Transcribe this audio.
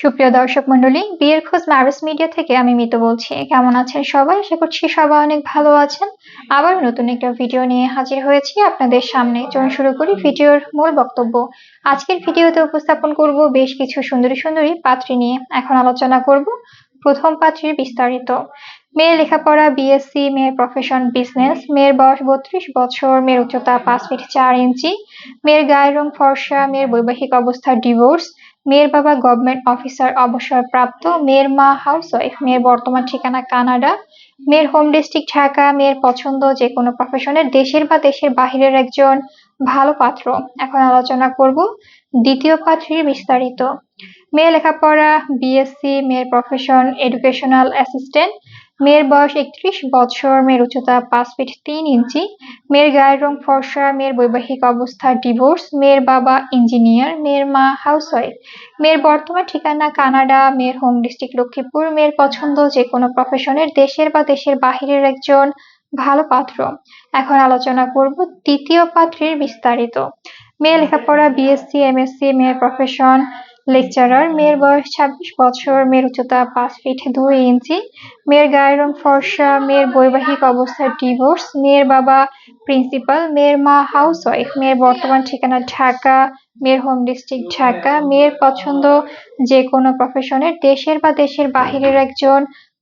সুপ্রিয় দর্শক মন্ডলী বিয়ের খোঁজ ম্যারেজ মিডিয়া থেকে আমি মিতু বলছি। কেমন আছেন সবাই? আশা করছি সবাই অনেক ভালো আছেন। আবার নতুন একটা ভিডিও নিয়ে হাজির হয়েছি আপনাদের সামনে। চলুন শুরু করি ভিডিওর মূল বক্তব্য। আজকের ভিডিওতে উপস্থাপন করব বেশ কিছু সুন্দরী সুন্দরী পাত্রী নিয়ে। এখন আলোচনা করব প্রথম পাত্রীর বিস্তারিত। মেয়ের লেখাপড়া বিএসসি মেয়ের প্রফেশন বিজনেস মেয়ের বয়স বত্রিশ বছর, মেয়ের উচ্চতা পাঁচ ফিট চার ইঞ্চি মেয়ের গায়ের রং ফর্সা, মেয়ের বৈবাহিক অবস্থা ডিভোর্স মেয়ের বাবা গভর্নমেন্ট অফিসার অবসরপ্রাপ্ত। মেয়ের মা হাউসওয়াইফ মেয়ের বর্তমান ঠিকানা কানাডা। মেয়ের হোম ডিস্ট্রিক্ট ঢাকা। মেয়ের পছন্দ যে কোনো প্রফেশনের দেশের বা দেশের বাহিরের একজন ভালো পাত্র। এখন আলোচনা করব দ্বিতীয় পাত্রীর বিস্তারিত। মেয়ে লেখাপড়া বিএসসি মেয়ের প্রফেশন এডুকেশনাল অ্যাসিস্ট্যান্ট মেয়ের বয়স একত্রিশ বছর মেয়ের উচ্চতা পাঁচ ফিট তিন ইঞ্চি, মেয়ের গায়ের রং ফর্সা, মেয়ের বৈবাহিক অবস্থা ডিভোর্স মেয়ের বাবা ইঞ্জিনিয়ার মেয়ের মা হাউসওয়াইফ মেয়ের বর্তমান ঠিকানা কানাডা, মেয়ের হোম ডিস্ট্রিক্ট লক্ষ্মীপুর, মেয়ের পছন্দ যে কোনো প্রফেশনের দেশের বা দেশের বাহিরের একজন ভালো পাত্র। এখন আলোচনা করব তৃতীয় পাত্রের বিস্তারিত। মেয়ে লেখাপড়া বিএসসি এমএসসি মেয়ের প্রফেশন লেকচারার মেয়ের বয়স ছাব্বিশ বছর, মেয়ের উচ্চতা পাঁচ ফিট দুই ইঞ্চি, মেয়ের গায়ের রং ফর্সা, মেয়ের বৈবাহিক অবস্থা ডিভোর্স মেয়ের বাবা প্রিন্সিপাল মেয়ের মা হাউস ওয়াইফ মেয়ের বর্তমান ঠিকানা ঢাকা, মেয়ের হোম ডিস্ট্রিক্ট ঢাকা, মেয়ের পছন্দ যে কোনো প্রফেশনের দেশের বা দেশের বাহিরের একজন